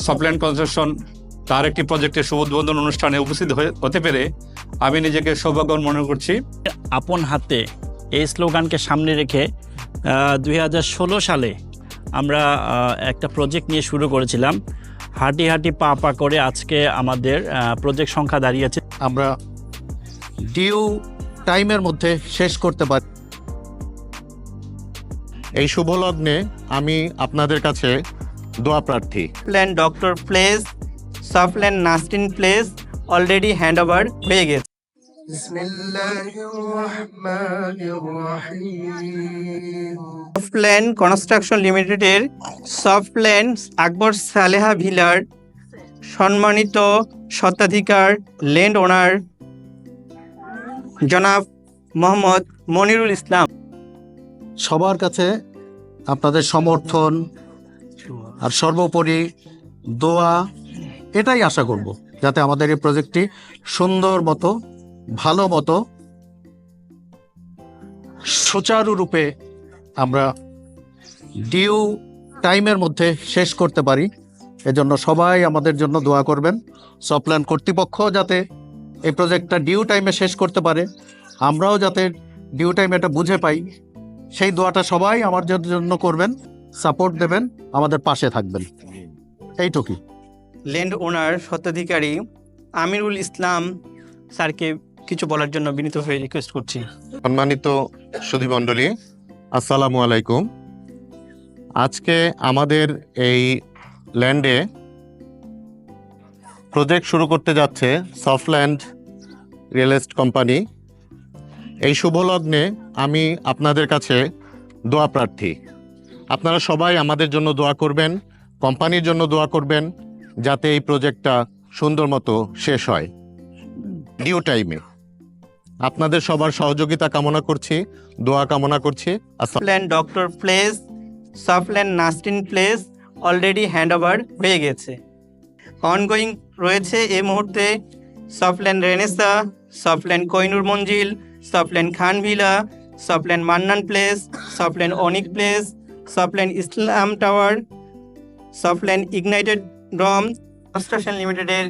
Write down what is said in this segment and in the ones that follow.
Soft land construction তার একটি প্রজেক্টের শুভ উদ্বোধন অনুষ্ঠানে উপস্থিত হয়ে- হতে পেরে আমি নিজেকে সৌভাগ্যবান মনে করছি। আপন হাতে এই স্লোগানকে সামনে রেখে দুই হাজার ষোলো সালে আমরা একটা প্রজেক্ট নিয়ে শুরু করেছিলাম। হাঁটি হাঁটি পা পা করে আজকে আমাদের প্রজেক্ট সংখ্যা দাঁড়িয়েছে আমরা ডিউ টাইমের মধ্যে শেষ করতে পারি। এই শুভ লগ্নে আমি আপনাদের কাছে দোয়া প্রার্থী। Plan doctor place soft plan নাস্টিন place already hand over হয়ে গেছে। কনস্ট্রাকশন লিমিটেডের সফটল্যান্ড আকবর সালেহা ভিলার সম্মানিত স্বত্বাধিকার ল্যান্ড ওনার জনাব মোহাম্মদ মনিরুল ইসলাম। সবার কাছে আপনাদের সমর্থন আর সর্বোপরি দোয়া, এটাই আশা করব, যাতে আমাদের এই প্রজেক্টটি সুন্দর মতো, ভালো মতো সুচারুরূপে আমরা ডিউ টাইমের মধ্যে শেষ করতে পারি। এজন্য সবাই আমাদের জন্য দোয়া করবেন। সপ্ল্যান কর্তৃপক্ষ যাতে এই প্রজেক্টটা ডিউ টাইমে শেষ করতে পারে। আমরাও যাতে ডিউ টাইমে এটা বুঝে পাই। সেই দোয়াটা সবাই আমার জন্য করবেন। সাপোর্ট দেবেন আমাদের পাশে থাকবেন। এইটুকুই। ল্যান্ড ওনার স্বত্বাধিকারী আমিরুল ইসলাম স্যারকে কিছু বলার জন্য বিনীত হয়ে রিকোয়েস্ট করছি। সম্মানিত সুধীমণ্ডলী আসসালামু আলাইকুম। আজকে আমাদের এই ল্যান্ডে প্রজেক্ট শুরু করতে যাচ্ছে সফটল্যান্ড রিয়েল এস্ট কোম্পানি। এই শুভ লগ্নে আমি আপনাদের কাছে দোয়া প্রার্থী। আপনারা সবাই আমাদের জন্য দোয়া করবেন, কোম্পানির জন্য দোয়া করবেন, যাতে এই প্রজেক্টটা সুন্দর মতো শেষ হয়। ডিউ টাইমে আপনাদের সবার সহযোগিতা কামনা করছি, দোয়া কামনা করছি। সফটল্যান্ড ডক্টর প্লেস সফটল্যান্ড নাস্টিন প্লেস অলরেডি হ্যান্ড ওভার হয়ে গেছে। অনগোয়িং রয়েছে এই মুহূর্তে Softland Renaissance Softland Kohinoor Manzil Softland Khan villa Mannan place Softland Anik place Softland Islam tower Softland ignited dome construction লিমিটেডের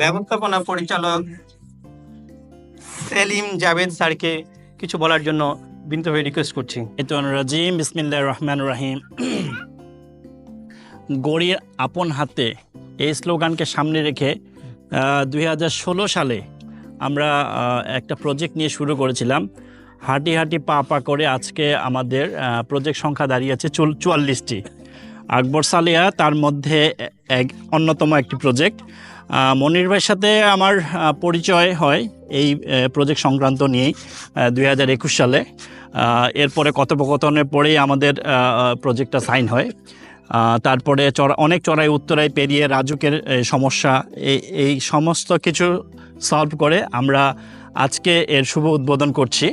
ব্যবস্থাপনা পরিচালক সেলিম জাভেদ স্যারকে কিছু বলার জন্য বিনীত হয়ে রিকোয়েস্ট করছি। এতন রাজিম, বিসমিল্লাহ রহমান রহিম। গড়ির আপন হাতে এই স্লোগানকে সামনে রেখে দুই হাজার ষোলো সালে আমরা একটা প্রজেক্ট নিয়ে শুরু করেছিলাম। হাঁটি হাঁটি পা পা করে আজকে আমাদের প্রজেক্ট সংখ্যা দাঁড়িয়েছে চুয়াল্লিশটি। আকবর সালিয়া তার মধ্যে এক অন্যতম একটি প্রজেক্ট মনির ভাইয়ের সাথে আমার পরিচয় হয় এই প্রজেক্ট সংক্রান্ত নিয়েই দুই হাজার একুশ সালে। এরপরে কথোপকথনের পরেই আমাদের প্রজেক্টটা সাইন হয়। তারপরে চড়া, অনেক চড়াই উত্তরায় পেরিয়ে রাজুকের সমস্যা এই সমস্ত কিছু সলভ করে আমরা আজকে এর শুভ উদ্বোধন করছি।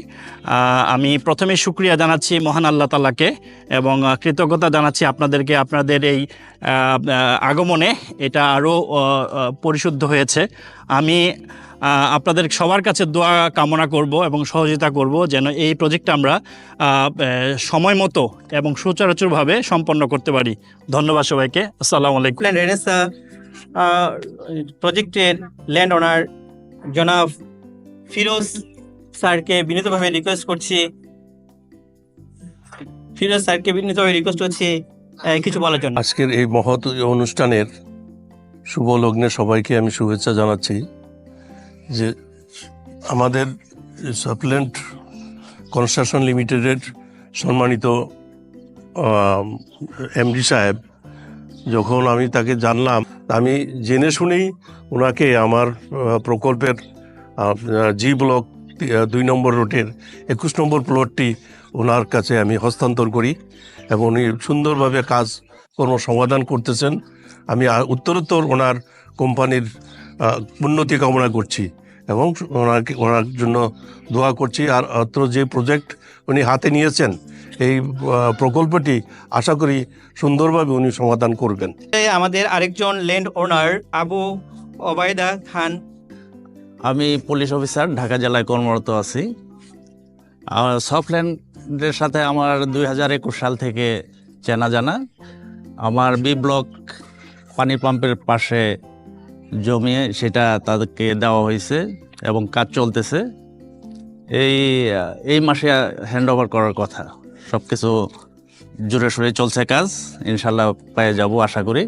আমি প্রথমে সুক্রিয়া জানাচ্ছি মহান আল্লাহ তালাকে এবং কৃতজ্ঞতা জানাচ্ছি আপনাদেরকে। আপনাদের এই আগমনে এটা আরও পরিশুদ্ধ হয়েছে। আমি আপনাদের সবার কাছে দোয়া কামনা করব এবং সহযোগিতা করব যেন এই প্রজেক্টটা আমরা সময় মতো এবং সুচারুচুরভাবে সম্পন্ন করতে পারি। ধন্যবাদ সবাইকে। আসসালামু আলাইকুম। প্রজেক্টের ল্যান্ড ওনার জনাব ফিরোজ স্যারকে বিনীতভাবে রিকোয়েস্ট করছি। ফিরোজ স্যারকে বিনীতভাবে রিকোয়েস্ট করছি কিছু বলার জন্য। আজকের এই মহৎ অনুষ্ঠানের শুভ লগ্নে সবাইকে আমি শুভেচ্ছা জানাচ্ছি যে আমাদের সাপ্লেন্ট কনস্ট্রাকশন লিমিটেডের সম্মানিত এমডি সাহেব, যখন আমি তাকে জানলাম, আমি জেনে শুনেই ওনাকে আমার প্রকল্পের জি ব্লক দুই নম্বর রোডের একুশ নম্বর প্লটটি ওনার কাছে আমি হস্তান্তর করি এবং উনি সুন্দরভাবে কাজ কর্ম সমাধান করতেছেন। আমি উত্তরোত্তর ওনার কোম্পানির উন্নতি কামনা করছি এবং ওনাকে, ওনার জন্য দোয়া করছি। আর অত্র যে প্রজেক্ট উনি হাতে নিয়েছেন, এই প্রকল্পটি আশা করি সুন্দরভাবে উনি সমাধান করবেন। আমাদের আরেকজন ল্যান্ড ওনার আবু ওবায়দা খান আমি পুলিশ অফিসার, ঢাকা জেলায় কর্মরত আছি। আর সফটল্যান্ডের সাথে আমার দুই হাজার একুশ সাল থেকে চেনা জানা। আমার বি ব্লক পানি পাম্পের পাশে জমিয়ে সেটা তাদেরকে দেওয়া হয়েছে এবং কাজ চলতেছে। এই এই মাসে হ্যান্ড ওভার করার কথা। সব কিছু জোরে সোরে চলছে কাজ। ইনশাল্লাহ পেয়ে যাব আশা করি।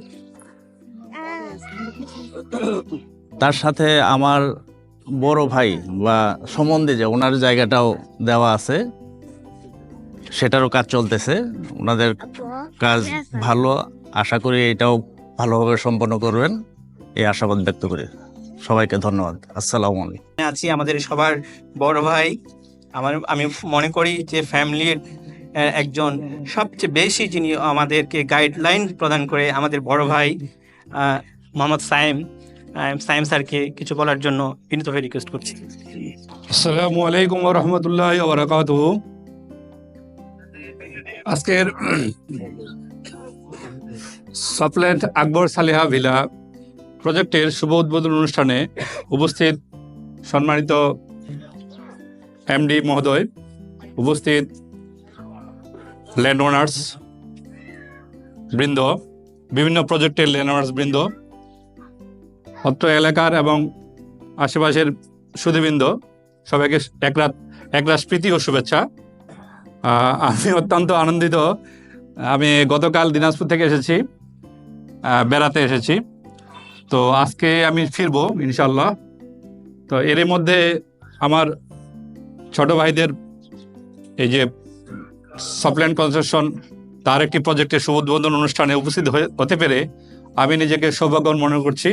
তার সাথে আমার বড় ভাই বা সম্বন্ধে যে ওনার জায়গাটাও দেওয়া আছে, সেটারও কাজ চলতেছে। ওনাদের কাজ ভালো, আশা করি এটাও ভালোভাবে সম্পন্ন করবেন। এই আশাবাদ ব্যক্ত করি। সবাইকে ধন্যবাদ। আসসালামু আলাইকুম। আছি আমাদের সবার বড় ভাই। আমার, আমি মনে করি যে ফ্যামিলির একজন সবচেয়ে বেশি যিনি আমাদেরকে গাইডলাইন প্রদান করে আমাদের বড় ভাই মোহাম্মদ সাইম সাইম স্যারকে কিছু বলার জন্য বিনীতভাবে রিকোয়েস্ট করছি। আসসালামু আলাইকুম রহমতুল্লাহ বারাকাত আজকের সাপ্ল্যান্ট আকবর সালেহা ভিলা প্রজেক্টের শুভ উদ্বোধন অনুষ্ঠানে উপস্থিত সম্মানিত এমডি মহোদয়, উপস্থিত ল্যান্ড ওনার্স বৃন্দ, বিভিন্ন প্রজেক্টের ল্যান্ড ওনার্স বৃন্দ অত্র এলাকার এবং আশেপাশের সুধীবৃন্দ সবাইকে এক একরাত একরাত প্রীতি ও শুভেচ্ছা। আমি অত্যন্ত আনন্দিত। আমি গতকাল দিনাজপুর থেকে এসেছি বেড়াতে এসেছি। তো আজকে আমি ফিরবো ইনশাল্লাহ তো এর মধ্যে আমার ছোট ভাইদের এই যে সফটল্যান্ড কনস্ট্রাকশন তার একটি প্রজেক্টের শুভ উদ্বোধন অনুষ্ঠানে উপস্থিত হতে পেরে আমি নিজেকে সৌভাগ্য মনে করছি।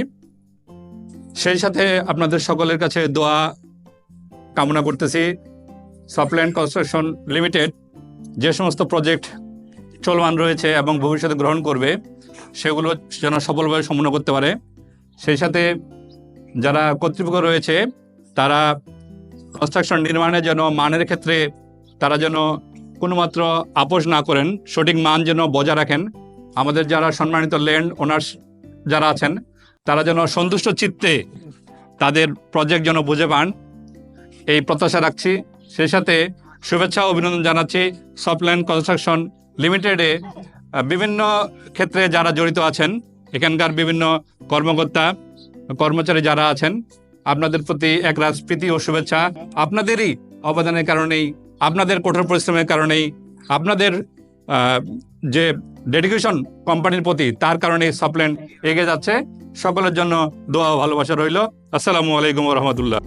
সেই সাথে আপনাদের সকলের কাছে দোয়া কামনা করতেছি। সফটল্যান্ড কনস্ট্রাকশন লিমিটেড যে সমস্ত প্রজেক্ট চলমান রয়েছে এবং ভবিষ্যতে গ্রহণ করবে, সেগুলো যেন সফলভাবে সম্পন্ন করতে পারে। সেই সাথে যারা কর্তৃপক্ষ রয়েছে, তারা কনস্ট্রাকশন নির্মাণে যেন মানের ক্ষেত্রে তারা যেন কোনোমাত্র আপোষ না করেন, সঠিক মান যেন বজায় রাখেন। আমাদের যারা সম্মানিত ল্যান্ড ওনার্স যারা আছেন তারা যেন সন্তুষ্ট চিত্তে তাদের প্রজেক্ট যেন বুঝে পান। এই প্রত্যাশা রাখছি। সেই সাথে শুভেচ্ছা অভিনন্দন জানাচ্ছি সফটল্যান্ড কনস্ট্রাকশন লিমিটেডে বিভিন্ন ক্ষেত্রে যারা জড়িত আছেন, এখানকার বিভিন্ন কর্মকর্তা, কর্মচারী যারা আছেন, আপনাদের প্রতি এক প্রীতি ও শুভেচ্ছা। আপনাদেরই অবদানের কারণেই, আপনাদের কঠোর পরিশ্রমের কারণেই, আপনাদের যে ডেডিকেশন কোম্পানির প্রতি তার কারণে সাপ্লেন এগিয়ে যাচ্ছে। সকলের জন্য দোয়া ভালোবাসা রইল। আসসালামু আলাইকুম রহমতুল্লাহ।